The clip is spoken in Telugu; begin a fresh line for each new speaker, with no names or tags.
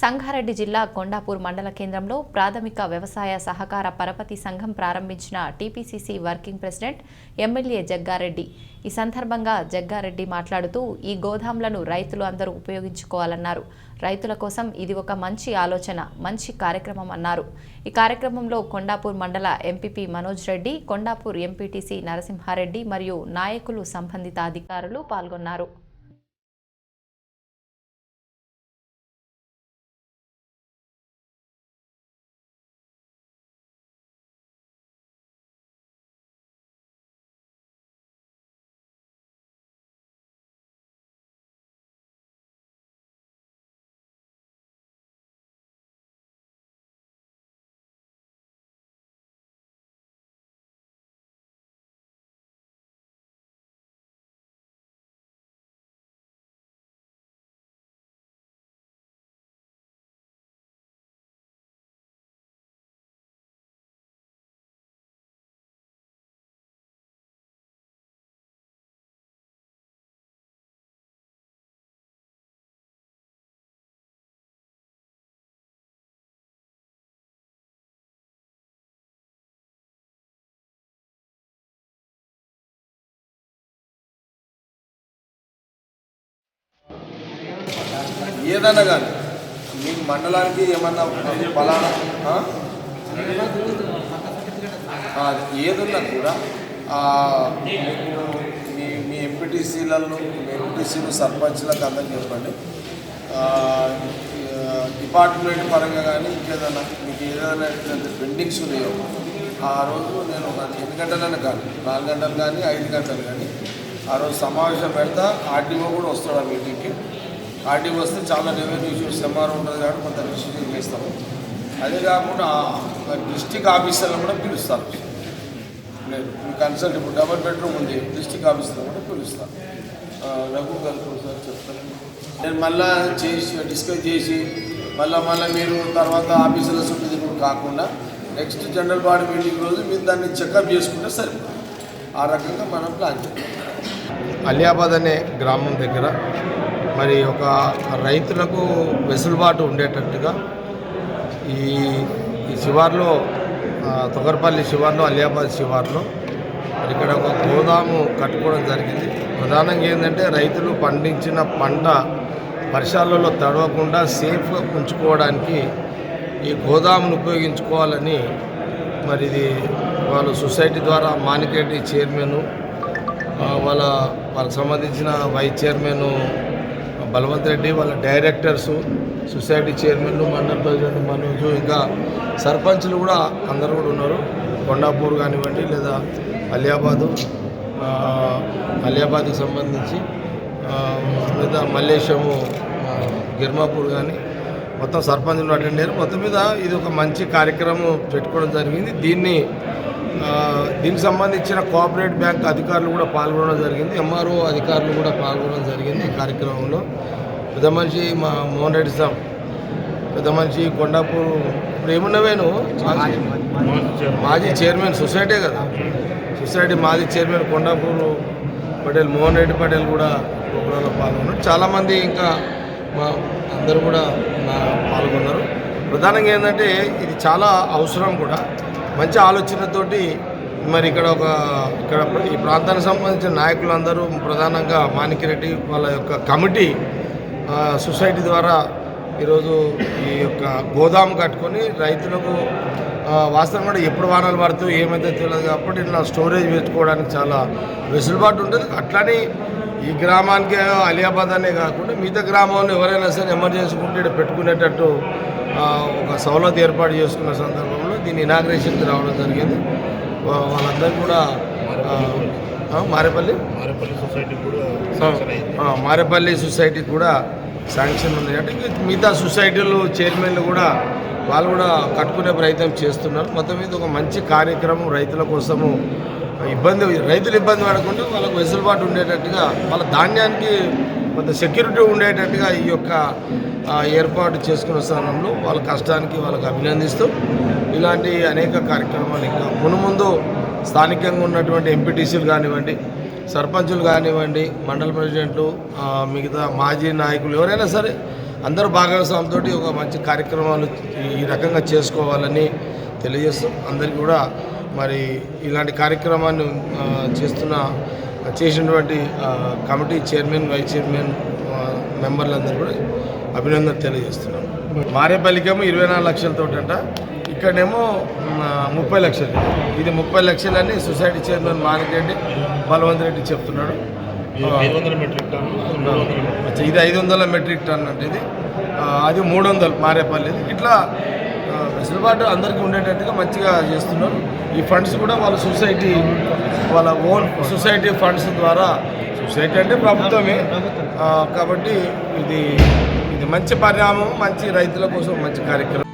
సంగారెడ్డి జిల్లా కొండాపూర్ మండల కేంద్రంలో ప్రాథమిక వ్యవసాయ సహకార పరపతి సంఘం ప్రారంభించిన TPCC working president MLA Jagga Reddy. ఈ సందర్భంగా జగ్గారెడ్డి మాట్లాడుతూ ఈ గోదాంలను రైతులు అందరూ ఉపయోగించుకోవాలన్నారు. రైతుల కోసం ఇది ఒక మంచి ఆలోచన మంచి కార్యక్రమం అన్నారు. ఈ కార్యక్రమంలో కొండాపూర్ మండల ఎంపీపీ మనోజ్ రెడ్డి కొండాపూర్ ఎంపీటీసీ నరసింహారెడ్డి మరియు నాయకులు సంబంధిత అధికారులు పాల్గొన్నారు.
ఏదన్నా కానీ. మీ మండలానికి ఏమన్నా ఫలానా ఆ? ఏదున్నా కూడా మీ మీ ఎంపీటీసీలలో మీ ఎంపీటీసీలు సర్పంచ్లకు అందరికి చెప్పండి. డిపార్ట్మెంట్ పరంగా కానీ ఇంకేదన్నా మీకు ఏదైనా పెండింగ్స్ ఉన్నాయో ఆ రోజు నేను ఒక ఎన్ని గంటలైనా కానీ నాలుగు గంటలు కానీ ఐదు గంటలు కానీ ఆ రోజు సమావేశం పెడతా ఆర్టీఓ కూడా వస్తాడు ఆ మీటింగ్కి. ఆర్టీ వస్తే చాలా రెవెన్యూ ఇష్యూస్ ఎంఆర్ ఉంటుంది కాబట్టి కొంత రిజిస్ట్రేషన్ చేస్తాము అదే కాకుండా డిస్టిక్ ఆఫీసర్లను కూడా పిలుస్తారు. లేదు కన్సల్ట్ ఇప్పుడు డబల్ బెడ్రూమ్ ఉంది డిస్టిక్ ఆఫీసర్లో కూడా పిలుస్తారు. రఘు గారు సార్ చెప్తాను నేను మళ్ళీ చేసి డిస్కస్ చేసి మళ్ళీ మళ్ళీ మీరు తర్వాత ఆఫీసులో చుట్టూ తిరుగుడు కాకుండా నెక్స్ట్ జనరల్ బాడీ మీటింగ్ రోజు మీరు దాన్ని చెకప్ చేసుకుంటే సరిపోతుంది. ఆ రకంగా మనం ప్లాన్ చేయాలి
అలియాబాద్ అనే గ్రామం దగ్గర మరి ఒక రైతులకు వెసులుబాటు ఉండేటట్టుగా ఈ ఈ శివార్లో తొగరపల్లి శివార్లో అలియాబాద్ శివార్లో ఇక్కడ ఒక గోదాము కట్టుకోవడం జరిగింది. ప్రధానంగా ఏంటంటే రైతులు పండించిన పంట వర్షాలలో తడవకుండా సేఫ్గా ఉంచుకోవడానికి ఈ గోదామును ఉపయోగించుకోవాలని మరి ఇది వాళ్ళు సొసైటీ ద్వారా మానికెట్టి చైర్మన్ వాళ్ళ వాళ్ళకి సంబంధించిన వైస్ చైర్మన్ బలవంత్ రెడ్డి వాళ్ళ డైరెక్టర్సు సొసైటీ చైర్మన్లు మండల ప్రెసిడెంట్ మనోజు ఇంకా సర్పంచ్లు కూడా అందరు కూడా ఉన్నారు. కొండాపూర్ కానివ్వండి లేదా అలియాబాదు అలియాబాద్కి సంబంధించి లేదా మల్లేశము గిర్మాపూర్ కానీ మొత్తం సర్పంచులు అటెండ్ అయ్యారు. మొత్తం మీద ఇది ఒక మంచి కార్యక్రమం పెట్టుకోవడం జరిగింది. దీన్ని దీనికి సంబంధించిన కోఆపరేట్ బ్యాంక్ అధికారులు కూడా పాల్గొనడం జరిగింది. ఎంఆర్ఓ అధికారులు కూడా పాల్గొనడం జరిగింది ఈ కార్యక్రమంలో. పెద్ద మనిషి మా మోహన్ రెడ్డి సాబ్ పెద్ద మనిషి కొండాపూర్ ఇప్పుడు ఏమున్నవేను మాజీ చైర్మన్ సొసైటీ కదా. సొసైటీ మాజీ చైర్మన్ కొండాపూర్ పటేల్ మోహన్ రెడ్డి పటేల్ కూడా ప్రోగ్రాంలో పాల్గొన్నారు. చాలామంది ఇంకా మా అందరూ కూడా పాల్గొన్నారు. ప్రధానంగా ఏంటంటే ఇది చాలా అవసరం కూడా. మంచి ఆలోచనతోటి మరి ఇక్కడ ఒక ఇక్కడ ఈ ప్రాంతానికి సంబంధించిన నాయకులందరూ ప్రధానంగా మాణిక్యరెడ్డి వాళ్ళ యొక్క కమిటీ సొసైటీ ద్వారా ఈరోజు ఈ యొక్క గోదాము కట్టుకొని రైతులకు వాస్తవం కూడా ఎప్పుడు వానలు పడుతూ ఏమైతే తెలియదు కాబట్టి ఇట్లా స్టోరేజ్ పెట్టుకోవడానికి చాలా వెసులుబాటు ఉంటుంది. అట్లానే ఈ గ్రామానికి అలియాబాద్ అనే కాకుండా మిగతా గ్రామంలో ఎవరైనా సరే ఎమర్జెన్సీ ఉంటే పెట్టుకునేటట్టు ఒక సౌలభ్యం ఏర్పాటు చేసుకున్న సందర్భంలో దీని ఇనాగ్రేషన్కి రావడం జరిగింది. వాళ్ళందరూ కూడా మారేపల్లి?
మారేపల్లి సొసైటీ కూడా
మారేపల్లి సొసైటీ కూడా శాంక్షన్ ఉంది. అంటే మిగతా సొసైటీలు చైర్మన్లు కూడా వాళ్ళు కూడా కట్టుకునే ప్రయత్నం చేస్తున్నారు. మొత్తం మీద ఒక మంచి కార్యక్రమం రైతుల కోసము ఇబ్బంది రైతులు ఇబ్బంది పడకుండా వాళ్ళకు వెసులుబాటు ఉండేటట్టుగా వాళ్ళ ధాన్యానికి కొంత సెక్యూరిటీ ఉండేటట్టుగా ఈ యొక్క ఏర్పాటు చేసుకున్న స్థానంలో వాళ్ళ కష్టానికి వాళ్ళకి అభినందిస్తూ ఇలాంటి అనేక కార్యక్రమాలు ఇంకా మునుముందు స్థానికంగా ఉన్నటువంటి ఎంపీటీసీలు కానివ్వండి సర్పంచులు కానివ్వండి మండల ప్రెసిడెంట్లు మిగతా మాజీ నాయకులు ఎవరైనా సరే అందరూ భాగస్వామ్యంతో ఒక మంచి కార్యక్రమాలు ఈ రకంగా చేసుకోవాలని తెలియజేస్తూ అందరికీ కూడా మరి ఇలాంటి కార్యక్రమాన్ని చేస్తున్న చేసినటువంటి కమిటీ చైర్మన్ వైస్ చైర్మన్ మెంబర్లందరూ కూడా అభినందన తెలియజేస్తున్నాం. మారేపల్లికేమో ఇరవై నాలుగు లక్షలతోటంట ఇక్కడేమో ముప్పై లక్షలు. ఇది ముప్పై లక్షలని సొసైటీ చైర్మన్ మానిరెడ్డి బలవంత్ రెడ్డి చెప్తున్నాడు.
ఐదు వందల మెట్రిక్ టన్ను
అచ్చా, ఇది ఐదు వందల మెట్రిక్ టన్ అంటే ఇది. అది మూడు వందలు మారేపల్లిది. ఇట్లా వెసులుబాటు అందరికీ ఉండేటట్టుగా మంచిగా చేస్తున్నారు. ఈ ఫండ్స్ కూడా వాళ్ళ సొసైటీ వాళ్ళ ఓన్ సొసైటీ ఫండ్స్ ద్వారా సొసైటీ అంటే ప్రభుత్వమే. కాబట్టి ఇది ఇది మంచి పరిణామం మంచి రైతుల కోసం మంచి కార్యక్రమం.